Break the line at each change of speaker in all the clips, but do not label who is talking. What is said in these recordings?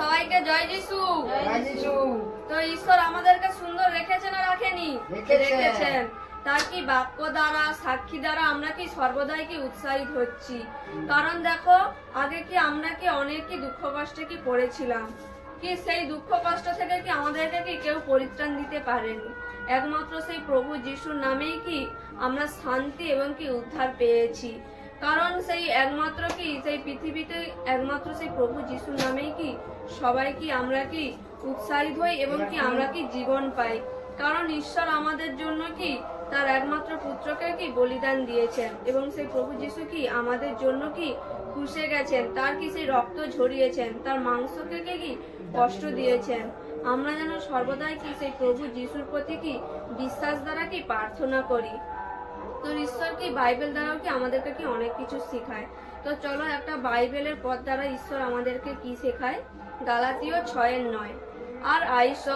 জয় যিশু।
জয় যিশু।
তো ঈশ্বর আমাদেরকে সুন্দর রেখেছে না রাখেনি?
রেখেছেন।
রেখেছেন। তার কি বাক্য দ্বারা সাক্ষী দ্বারা আমরা কি সর্বদাই কি উৎসাহিত হচ্ছি? কারণ দেখো আগে কি আমরা কি অনেক কি দুঃখ কষ্টে কি পড়েছিলাম? কি সেই দুঃখ কষ্ট থেকে কি আমাদেরকে কি কেউ পরিত্রাণ দিতে পারেনি? একমাত্র সেই প্রভু যিশুর নামেই কি আমরা শান্তি এবং কি উদ্ধার পেয়েছি। কারণ সেই একমাত্র কি? সেই পৃথিবীতে একমাত্র সেই প্রভু যিশুর নামেই কি? সবাই কি আমরা কি উৎসাহিত হই এবং কি আমরা কি জীবন পাই? কারণ ঈশ্বর আমাদের জন্য কি? তার একমাত্র পুত্রকে কি বলিদান দিয়েছেন এবং সেই প্রভু যিশু কি আমাদের জন্য কি খুশে গেছেন? তার কি সেই রক্ত ঝরিয়েছেন? তার মাংসকে কি কষ্ট দিয়েছেন? আমরা যেন সর্বদাই কি সেই প্রভু যিশুর প্রতি কি বিশ্বাস দ্বারা কি প্রার্থনা করি? তো ঈশ্বর কি বাইবেল দ্বারাও কি আমাদেরকে কি অনেক কিছু শেখায়? তো চলো একটা বাইবেলের পথ দ্বারা ঈশ্বর আমাদেরকে কি শেখায়? গালাতীয় ছয়ের নয়। আর আইস,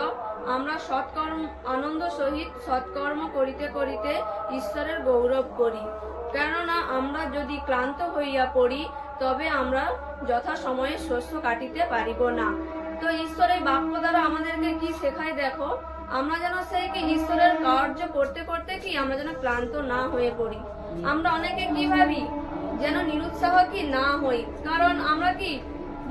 আমরা সৎকর্ম, আনন্দ সহিত সৎকর্ম করিতে করিতে ঈশ্বরের গৌরব করি। কেননা আমরা যদি ক্লান্ত হইয়া পড়ি, তবে আমরা যথা সময়ে শস্য কাটিতে পারিব না। তো ঈশ্বর এই বাক্য দ্বারা আমাদেরকে কি শেখায় দেখো? আমরা যেন সেই কি ঈশ্বরের কার্য করতে করতে কি আমরা যেন ক্লান্ত না হয়ে পড়ি। আমরা অনেকে কি ভাবি? যেন নিরুৎসাহ কি না হই? কারণ আমরা কি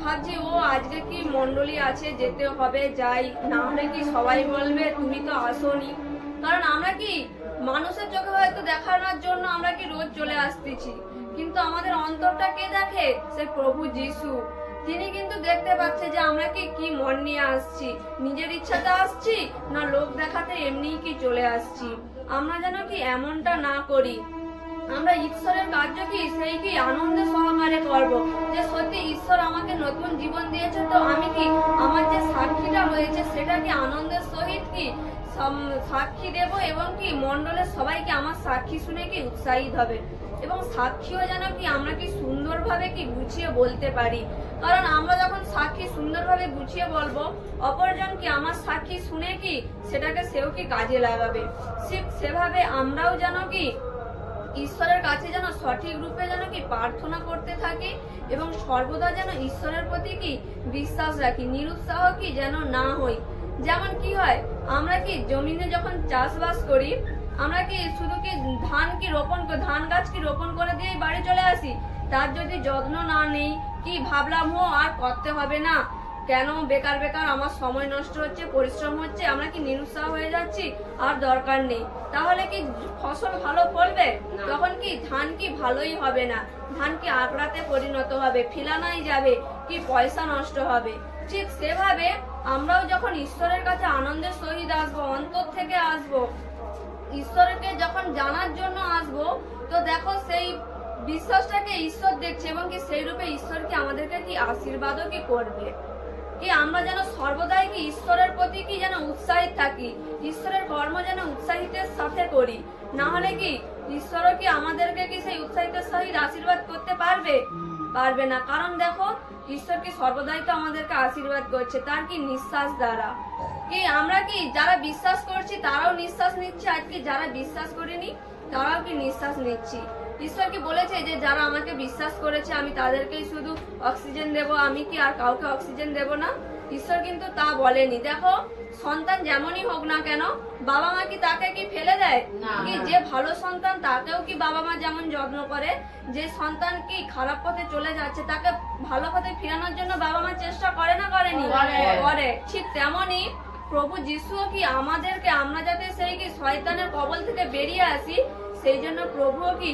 ভাবছি, ও, আজকে কি মন্ডলী আছে, যেতে হবে, যাই। না হলে কি সবাই বলবে, তুমি তো আসোনি। কারণ আমরা কি মানুষের চোখে হয়তো দেখানোর জন্য আমরা কি রোজ চলে আসতেছি। কিন্তু আমাদের অন্তরটা কে দেখে? সে প্রভু যিশু। তিনি কিন্তু দেখতে পাচ্ছে যে আমরা কি কি মন নিয়ে আসছি? নিজের ইচ্ছাতে আসছি না লোক দেখাতে এমনিই কি চলে আসছি? আমরা যেন কি এমনটা না করি? আমরা ঈশ্বরের কার্য কি, সেই কি আনন্দ সহকারে করব? যে সত্যি ঈশ্বর আমাকে নতুন জীবন দিয়েছে, তো আমি কি আমার যে সাক্ষীটা রয়েছে, সেটা কি আনন্দের সহিত কি সাক্ষী দেব এবং কি মণ্ডলের সবাইকে আমার সাক্ষী শুনে কি উৎসাহিত হবে? এবং সাক্ষীও যেন কি আমরা কি সুন্দরভাবে কি গুছিয়ে বলতে পারি? কারণ আমরা যখন সাক্ষী সুন্দরভাবে গুছিয়ে বলব, অপরজন কি আমার সাক্ষী শুনে কি, সেটাকে সেও কি কাজে লাগাবে? সেভাবে আমরাও যেন কি ঈশ্বরের কাছে যেন সঠিক রূপে যেন কি প্রার্থনা করতে থাকি এবং সর্বদা যেন ঈশ্বরের প্রতি কি বিশ্বাস রাখি, নিরুৎসাহ কি যেন না হই। যেমন কি হয়, আমরা কি জমিনে যখন চাষবাস করি, আমরা কি শুধু কি ধান কি রোপণ ধান গাছ কি রোপণ করে দিয়ে বাড়ি চলে আসি? তার যদি যত্ন না নেই কি ভাবলাম ও আর করতে হবে না। কেন? বেকার বেকার আমার সময় নষ্ট হচ্ছে পরিশ্রম হচ্ছে আমরা কি নিরুৎসাহ হয়ে যাচ্ছি? আর দরকার নেই। তাহলে কি ফসল ভালো ফলবে? তখন কি ধান কি ভালোই হবে না? ধান কি আঁকড়াতে পরিণত হবে ফিলানাই যাবে কি পয়সা নষ্ট হবে? ঠিক সেভাবে আমরাও যখন ঈশ্বরের কাছে আনন্দের সহিত আসব অন্তর থেকে আসব ঈশ্বরকে যখন জানার জন্য আসব তো দেখো সেই বিশ্বাসটাকে ঈশ্বর দেখছে এবং কি সেই রূপে ঈশ্বর কি আমাদেরকে কি আশীর্বাদও কি করবে? কি আমরা যেন সর্বদাই কি ঈশ্বরের প্রতি কি যেন উৎসাহিত থাকি? ঈশ্বরের কর্ম যেন উৎসাহিতের সাথে করি। না হলে কি ঈশ্বরও কি আমাদেরকে কি সেই উৎসাহিতের সহিত আশীর্বাদ করতে পারবে? পারবে না। কারণ দেখো, ঈশ্বর কি সর্বদাই তো আমাদেরকে আশীর্বাদ করছে, তার কি নিঃশ্বাস দ্বারা। কি আমরা কি যারা বিশ্বাস করছি, তারাও নিঃশ্বাস নিচ্ছে? আর কি যারা বিশ্বাস করিনি, তারাও কি নিঃশ্বাস নিচ্ছি? ঈশ্বর কি বলেছে যে যারা আমাকে বিশ্বাস করেছে আমি তাদেরকেই শুধু অক্সিজেন দেব। আমি কি আর কাউকে অক্সিজেন দেব না? ঈশ্বর কিন্তু তা বলেনি। দেখো সন্তান যেমনই হোক না কেন বাবা মা কি তাকে কি ফেলে দেয়? কি যে ভালো সন্তান তাকেও কি বাবা মা যেমন যত্ন করে যে সন্তান কি খারাপ পথে চলে যাচ্ছে তাকে ভালো পথে ফেরানোর জন্য বাবা মা চেষ্টা করে না করেনি
করে।
ঠিক তেমনই প্রভু যিশুও কি আমাদেরকে আমরা যাতে সেই কি শয়তানের কবল থেকে বেরিয়ে আসি সেই জন্য প্রভু কি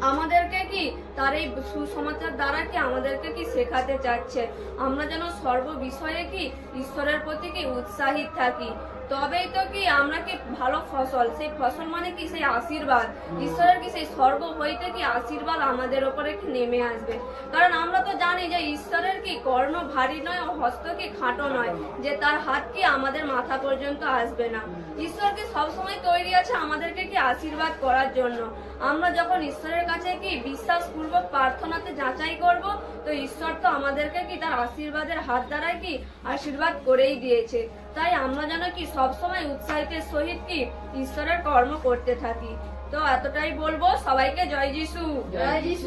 আমাদেরকে কি তার এই সুসমাচার দ্বারা কি আমাদেরকে কি শেখাতে চাচ্ছে? আমরা যেন সর্ব বিষয়ে কি ঈশ্বরের প্রতি কি উৎসাহিত থাকি? তবেই তো কি আমরা কি ভালো ফসল, সেই ফসল মানে কি সেই আশীর্বাদ? ঈশ্বরের কি সেই সর্ব হইতে কি আশীর্বাদ আমাদের ওপরে কি নেমে আসবে? কারণ আমরা তো জানি যে ঈশ্বরের কি কর্ণ ভারী নয় ও হস্ত কি খাটো নয়, যে তার হাত কি আমাদের মাথা পর্যন্ত আসবে না। ঈশ্বর কি সবসময় তৈরি আছে আমাদেরকে কি আশীর্বাদ করার জন্য? আমরা যখন ঈশ্বরের কাছে কি বিশ্বাস পূর্বক প্রার্থনাতে যাচাই করব। তো ঈশ্বর তো আমাদেরকে কি তার আশীর্বাদের হাত দ্বারাই কি আশীর্বাদ করেই দিয়েছে। তাই আমরা যেন কি সবসময় উৎসাহিতের সহিত কি ঈশ্বরের কর্ম করতে থাকি। তো এতটাই বলব। সবাইকে জয় যিশু।
জয় যিশু।